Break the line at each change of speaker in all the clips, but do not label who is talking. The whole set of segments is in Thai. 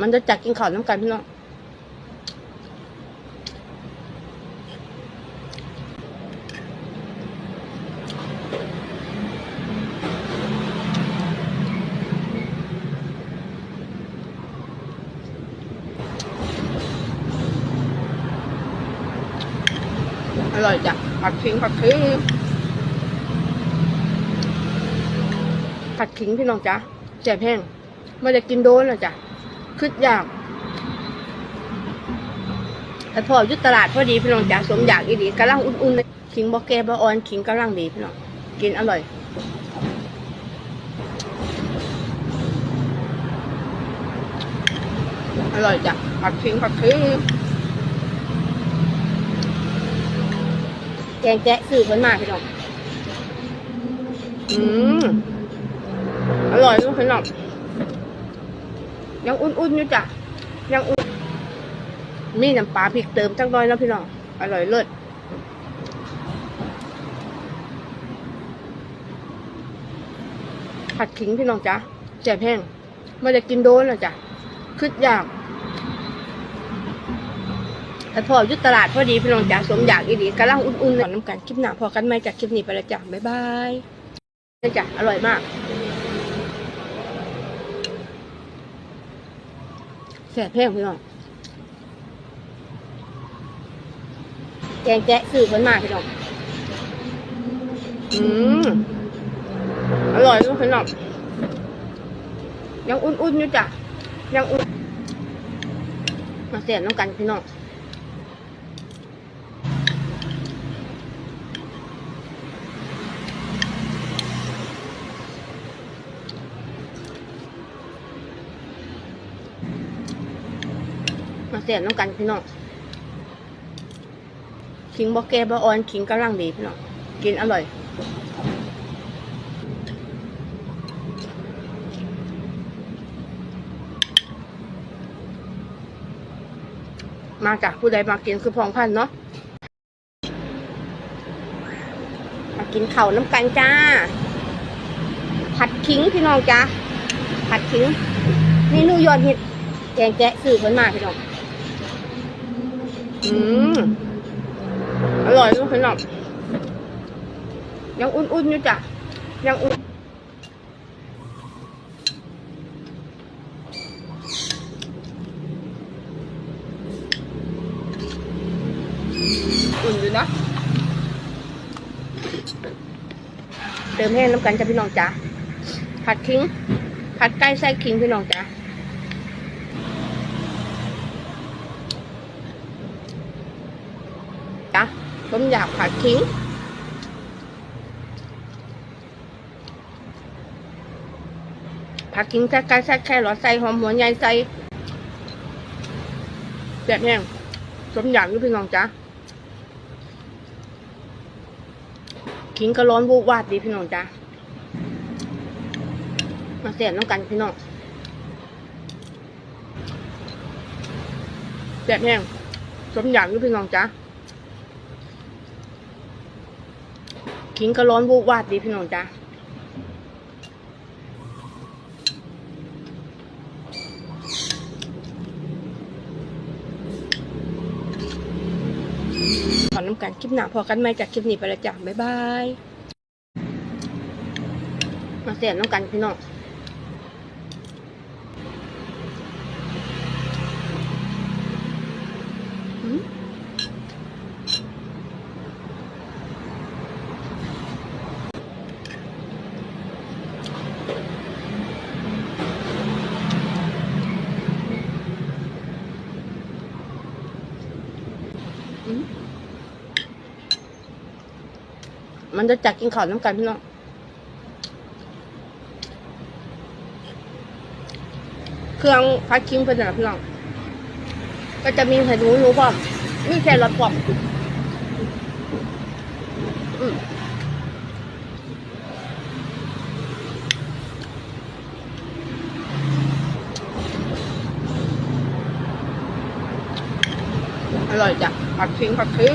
มันจะจัดกินข้าวน้ำกันพี่น้องอร่อยจ้ะผัดขิงผัดขิง ผัดขิงพี่น้องจ้ะแจ่บแห้งไม่ได้กินโดนหรอจ้ะคืดอยากแต่พอยุตตลาดพอดีพี่น้องจ้ะสมอยากอีดีกำลังอุ่นๆขิงบอแกบออ่อนขิงกำลังดีพี่น้องกินอร่อยอร่อยจ้ะผัดขิงผัดขิงแกงแจ๊ะสื่อคนมากพี่น้องอืมอ ร่อยลูกพี่น้องยังอุ่นๆอยู่จ้ะยังอุ่น มีน้ำปลาพริกเติมจังน้อยแล้วพี่น้อง อร่อยเลิศผัดขิงพี่น้องจ้ะแจ่บแห้งไม่ได้กินโดนหรอจ้ะคืดอยากแต่พอยุตตลาดพอดีพี่น้องจ๋าสมอยากอีดีกำลังอุ่นๆเลยน้ำกันคลิปหน้าพอกันไหมจากคลิปนี้ไปแล้วจ้ะบ๊ายบายจ้ะอร่อยมาก แสบแห้งพี่น้องแกงแจ๊ะสื่อคนมากพี่น้องอืมอร่อยลูกพี่น้องยังอุ่นๆอยู่จ้ะยังอุ่นมาเสียบน้องกันพี่น้อง เสียบน้ำกันพี่น้องขิงบอแกบออ่อนขิงกำลังดีพี่น้องกินอร่อยมาจากผู้ใดมากินคือพองพันเนาะมากินเข่าน้ำกันจ้า ผัดขิงพี่น้องจ้าผัดขิงนี่นูยอดเห็ดแกงแกะสื่อเพิ่นมาพี่น้อง อืมอร่อยลูกพี่น้องยังอุ่นๆอยู่จ้ะยังอุ่นอุ่นอยู่นะเติมแห้งน้ำกันจ้ะพี่น้องจ้าผัดขิงผัดไก่ใส่ขิงพี่น้องจ้าจ้ะผมอยากผัดขิงผัดขิงใส่ไก่ใส่แครอทใส่หอมหัวใหญ่ใส่แบบแห้งผมอยากอยู่พี่น้องจ้าขิงก็ร้อนวูบวาดดีพี่น้องจ้ามาเสียบน้ำกันพี่น้องแซ่บแห้งสมอยากอยู่พี่น้องจ้า ขิงก็ร้อนวูบวาดดีพี่น้องจ้าขอน้ำกันคลิปหน้าพอกันไหมจากคลิปนี้ไปละจ้ะบ๊ายบาย มาเสียน้ำกันพี่น้อง มันจะจัดกินข้าวน้ำกันพี่น้องเครื่องพัดคิงเป็นแบบพี่น้องก็จะมีไข่หนูหนูพร้อมมีแครอทพร้อมอืมอร่อยจ้ะผัดคิงผัดคิง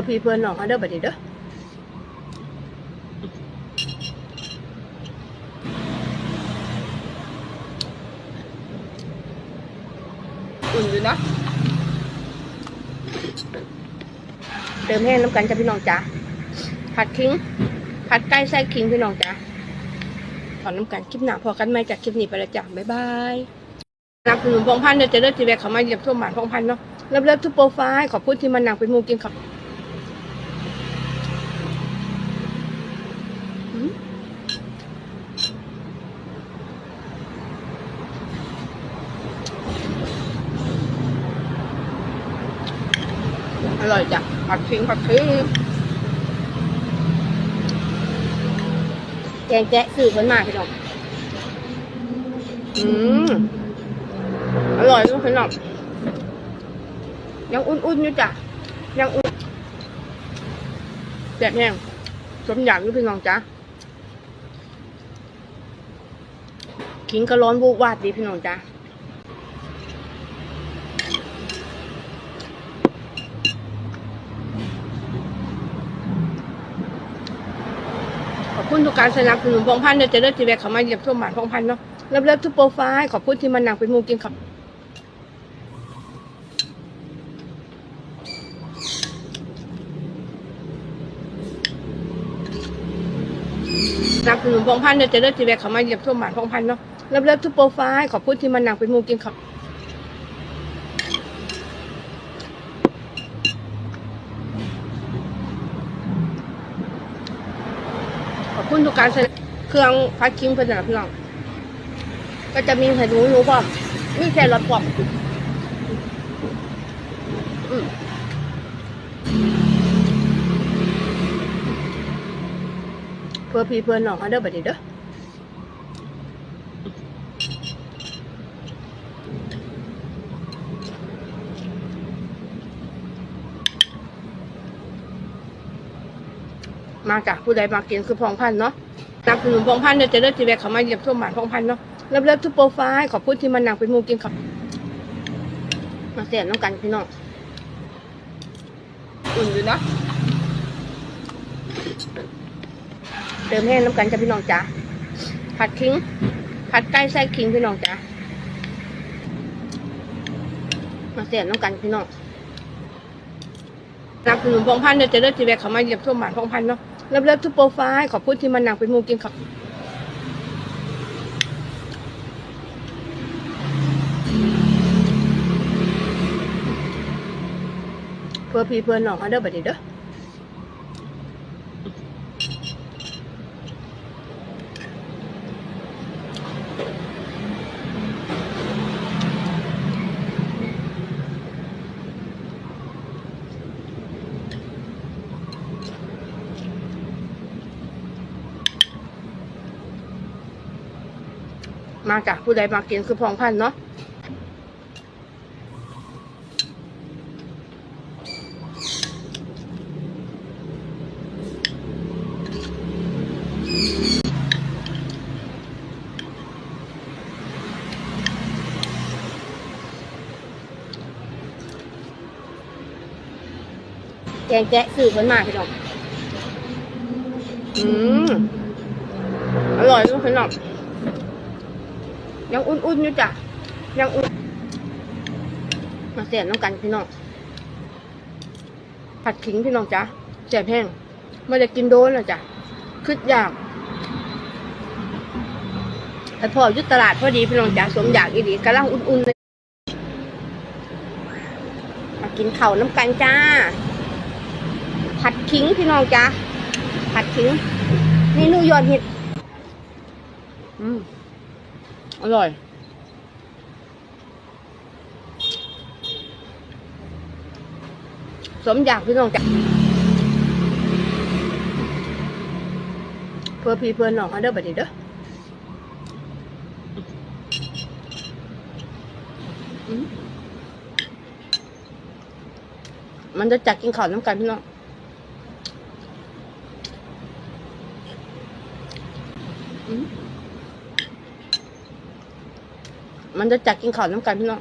อพี่เพื่อนน้องเขาเด้อบัดนี้เด้ออุ่นอยู่นะเติมแห้งน้ำกันจ้ะพี่น้องจ้าผัดคิงผัดไก่ไส้คิงพี่น้องจ้าขอน้ำกันคลิปหน้าพอกันไหมจากคลิปนี้ไปล้วจ้ะบ๊ายบายนับสนุนพงพันธ์เดี๋ยวจะเลือกทีแรกเขามาเหยียบทั่วหมานพงพันธ์เนาะเลิฟเลิฟทุกโปรไฟล์ขอบคุณที่มันหนังเป็นมูกินครับ ร่อยจ้ะผัดทิ้งผัดทิ้งแกงแกะสื่อมันมากพี่น้องอืมอร่อยทุกพี่น้องยังอุ่นๆอยู่จ้ะยังอุ่นแบบแห้งสมอยากอยู่พี่น้องจ้ะขิงก็ร้อนวูบวาดดีพี่น้องจ้าขอบ คุณทุกการสนับสนุนพงพันธ์เดี๋ยวจะเลือกทีแรกเขามาเหยียบทั่วหมานพงพันธ์เนาะเลิฟเลิฟทุกโปรไฟล์ขอบคุณที่มันหนังเป็นมูกินครับสนับสนุนพงพันธ์เดี๋ยวจะเลือกทีแรกเขามาเหยียบทั่วหมานพงพันธ์เนาะเลิฟเลิฟทุกโปรไฟล์ขอบคุณที่มันหนังเป็นมูกินครับ ขอบคุณทุกการสนับเครื่องพักคิมเพื่อนนะพี่น้อง ก็จะมีไข่หนูหนูพร้อมมีแค่รสพร้อมอืมเพื่อพี่เพื่อนน้องเขาเด้อบัดนี้เด้อ มาจากผู้ใดมากินคือพองพันเนาะนำสนุนพองพันเดี๋ยวจะเลือกทีแรกเขามาเหยียบท่วหมานพองพันเนาะเลิฟเลิฟทุกโปรไฟล์ขอบคุณที่มันหนังเป็นมูกินครับมาเสียน้ำกันพี่น้องอุ่นอยู่นะเติมแห้งน้ำกันจ้ะพี่น้องจ้าผัดคิงผัดไก่ไส้คิงพี่น้องจ้ามาเสียน้ำกันพี่น้อง นับสนุนพงพันธ์เดี๋ยวจะเลือกทีแรกเขามาเหยียบทั่วหมานพงพันธ์เนาะเลิฟเลิฟทุกโปรไฟล์ขอบคุณที่มันหนังเป็นมูกินครับเพื่อพี่เพื่อนน้องเขาเด้อบัดนี้เด้อ มาจากผู้ใดมากินคือพองพันเนาะแกงแกะสื่อมันมากพี่น้องอืมอร่อยทุกพี่น้อง ยังอุ่นๆอยู่จ้ะยังอุ่นมาเสียน้ำกันพี่น้องผัดขิงพี่น้องจ้ะเสียแพงไม่ได้กินโดนนะจ้ะคืดอยากแต่พอยุตตลาดพอดีพี่น้องจ้ะสมอยากอีดีกำลังอุ่นๆเลยมากินเข่าวน้ำกันจ้า ผัดขิงพี่น้องจ้ะผัดขิงนี่นูยอดเห็ดอืม อร่อย สมอยากพี่น้องจ้ะเพื่อพี่เพื่อนน้องเขาเด้อบัดนี้เด้อมมันจะจัดกินข้าวน้ำกันพี่น้อง มันจะจัดกินข้าวน้ำกันพี่น้อง